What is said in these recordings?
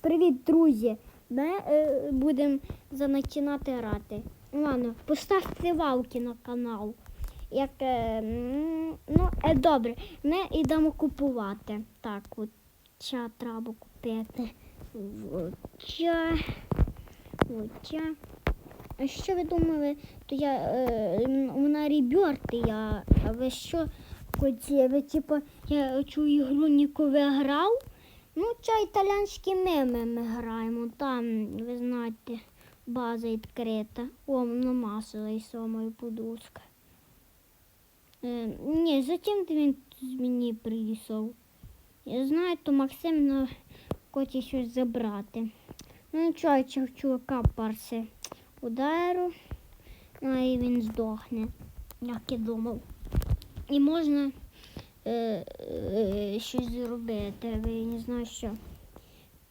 Привіт, друзі! Ми е, будемо починати грати. Ладно, поставте валки на канал. Як, е, ну, е, добре, ми йдемо купувати. Так, от ча треба купити. От ча. От ча. А що ви думали? То я е, вона реберти, я. А ви що? Ви типу, я цю ігру ніколи грав? Ну, це італійські меми ми граємо. Там, ви знаєте, база відкрита. О, намасила і самою подушка. Е, ні, зачем ти він з мені прийшов? Я знаю, то Максим на хоче щось забрати. Ну цього чувака парси удару, ну і він здохне, як я думав. І можна щось зробити, ви не знаю що.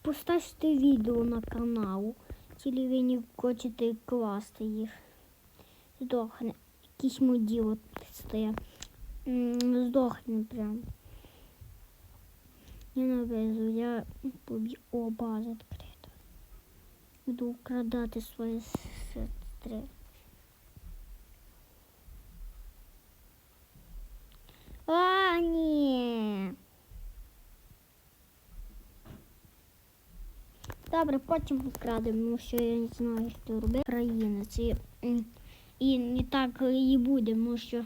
Поставте відео на канал, якщо ви не хочете класти їх. Здохне. Якийсь моділ. М, Здохне прям. Я навезу, я поб'ю. О, база відкрита. Буду украдати свої сестри. А, ні. Добре, потім вкрадемо, що я не знаю, що робити. Країна. Це і не так і буде, тому що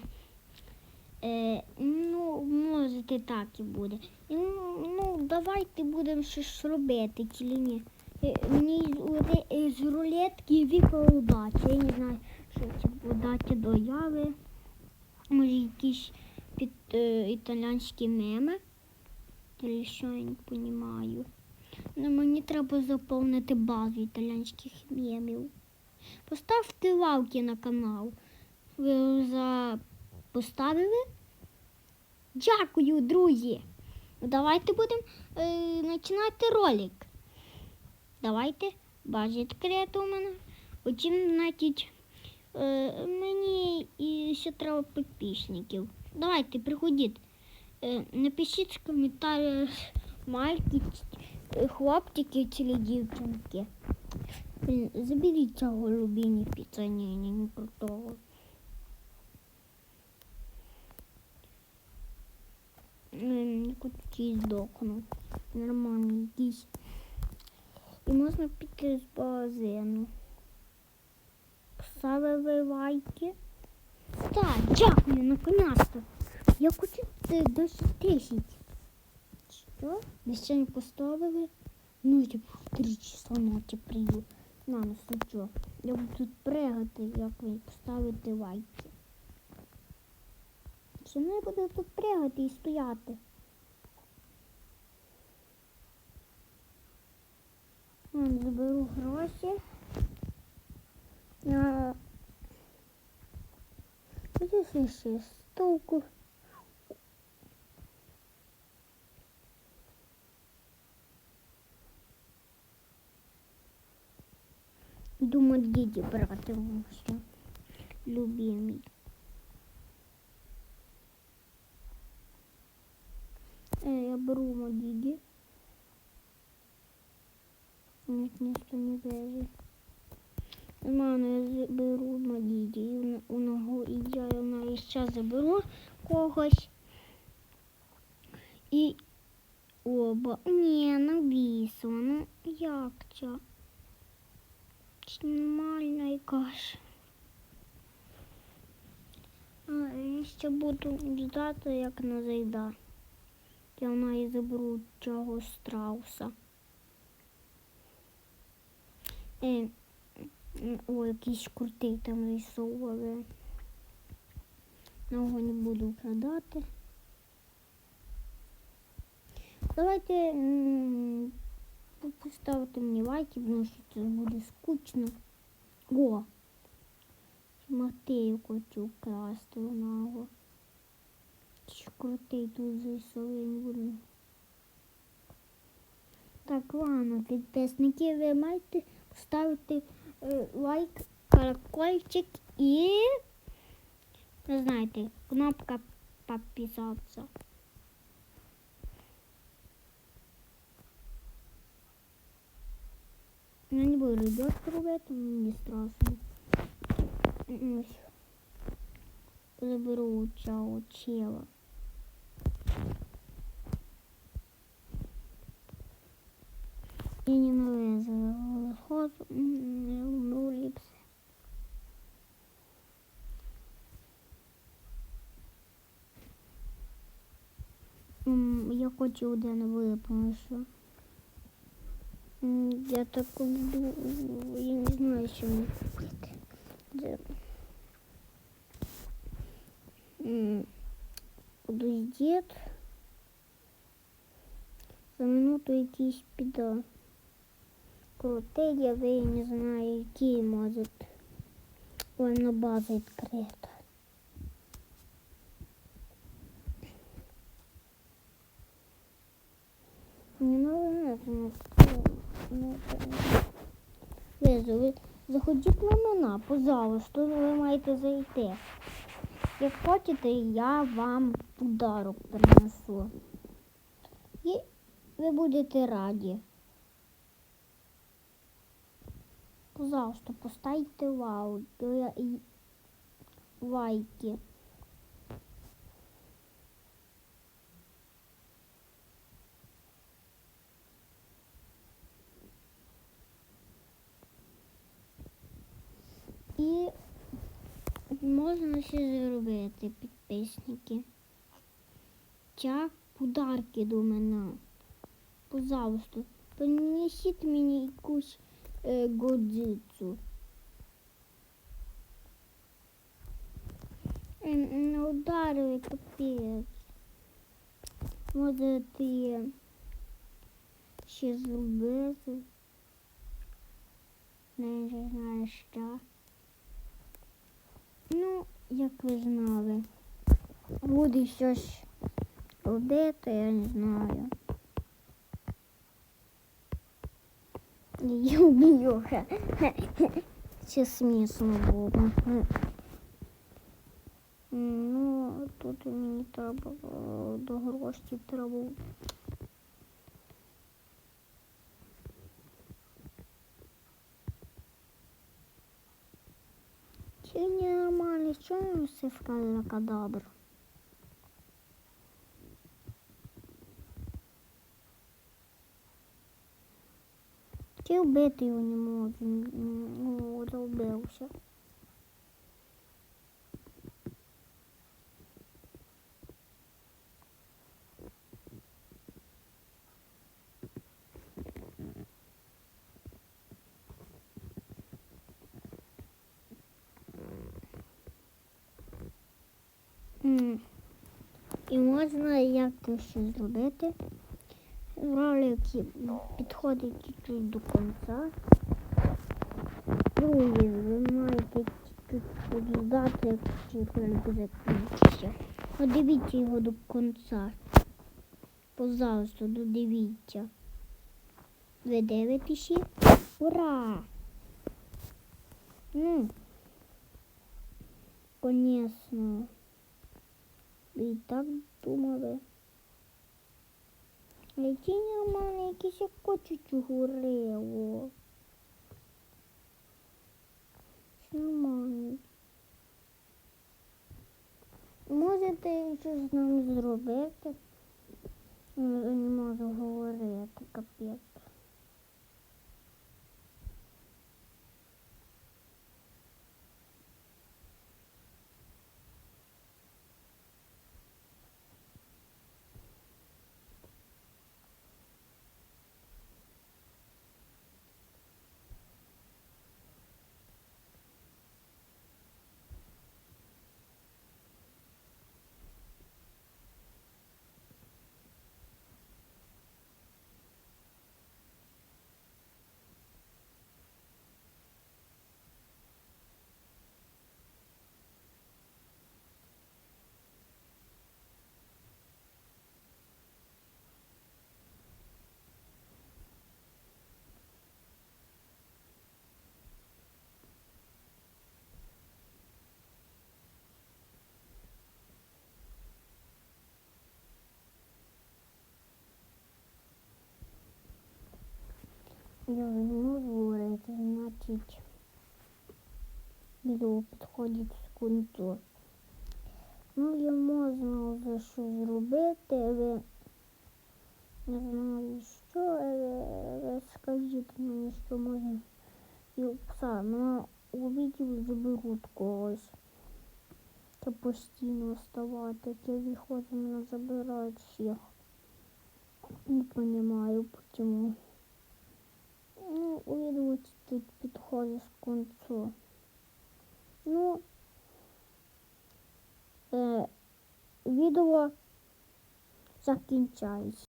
е, ну, може так і буде. І, ну, ну, давайте будемо щось робити, чи ні. Е, Мені з, з рулетки випала. Я не знаю, що це удача до яви. Може якісь під е, італійські меми. Чи що я не розумію. Ну, мені треба заповнити базу італійських мемів. Поставте лайки на канал. Ви за поставили? Дякую, друзі. Давайте будемо е, починати ролик. Давайте. База відкрита у мене. Утім, значить, е, мені і ще треба підписників. Давайте, приходіть. Е, напишіть в коментарях мальки, е, хлопчики чи дівчинки. Заберіть цього любині піцаніні, не крутого. Хочу здохну. Нормально якийсь. І можна піти з магазину. Поставили лайки. Так, дякую, наконец-то. Я хочу е, 10 тисяч. Що? Десь не поставили? Ну, типу, в 3 часа ночі прийду. На, ну що? Я буду тут пригати, як ви поставите лайки. Чи не буду тут пригати і стояти? Заберу гроші. А, Буде ще ще штуку. Думаю, діді брати що любимий. Е, я беру модіді. Нет, ніхто не везе. Я заберу модіді. І у ногу і я навіть ще заберу когось. І оба. Ні, ну бісо, ну як це? Нормальна якась. Я ще буду ждати, як вона зайде. Я в неї заберу цього страуса. Е, о, якийсь крутий там але його не буду продати. Давайте поставте мені лайки, тому що це буде скучно. О! Матею хочу вкрасти нього. Що крутий тут зайшов, я не буду. Так, ладно, підписники, ви маєте поставити лайк, колокольчик і, ви знаєте, кнопка підписатися. прийдеш робити, мені страшно. Ось. Заберу цього чела. Я ненавижу ход, не люблю ліпси. Хочу один виповнити. Я так люблю, я не знаю, що мені купити. Де? М, Буду дід. За минуту якийсь піде. Крутий, я не знаю, який може. Ой, на база відкрита. Не ну, ну, Лиза, ви заходіть на мене, пожалуйста, ви маєте зайти. Як хочете, я вам подарок принесу. І ви будете раді. Пожалуйста, поставте вау, лайки. І можна ще зробити підписники. Ця подарки до мене. Пожалуйста, принесіть мені якусь е, годзицю. Е, Не ударили капець. Може ти ще зробити? Не знаю що. Ну, як ви знали, буде щось робити, я не знаю. Я вб'ю. Це смішно було. Ну, тут мені треба е, до гроші треба. Чи не все вказано кадабр? Хотів бити його не можу? Ну, забився. І можна як то зробити. Ролики підходить чуть-чуть до кінця. Друзі, ви маєте ждати, чи ролик закінчиться. Подивіться його до кінця. Пожалуйста, додивіться. Ви дивитеся? Ура! Ну, конечно. І так думали. Які мене якісь як хочуть горило. Нормально. Можете щось з нами зробити? Я не можу говорити, капець. Я говорити. це значить відео підходить з кінцю. Ну, і можна вже щось зробити, ви не знаю що, ви скажіть мені, що можна і пса. Ну, у відео заберуть когось. Це постійно вставати, я виходжу, мене забирають всіх. Не понимаю, почему. Ну, у відео тут підходить з кінцю. Ну, е, відео закінчається.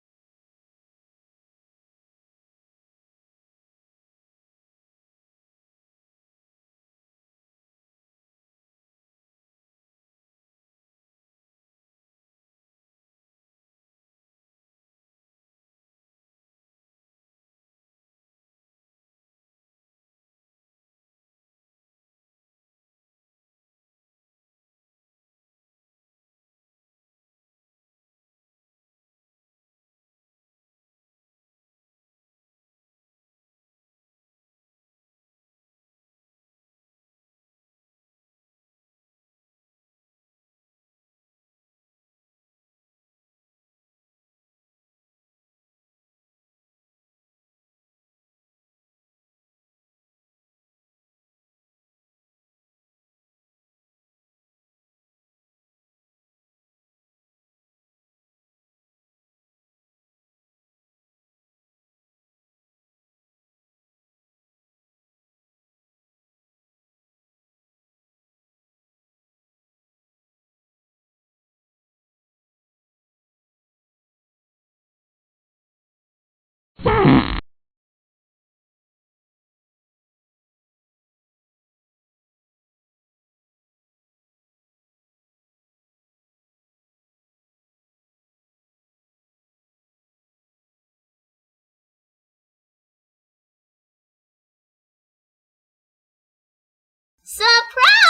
Surprise!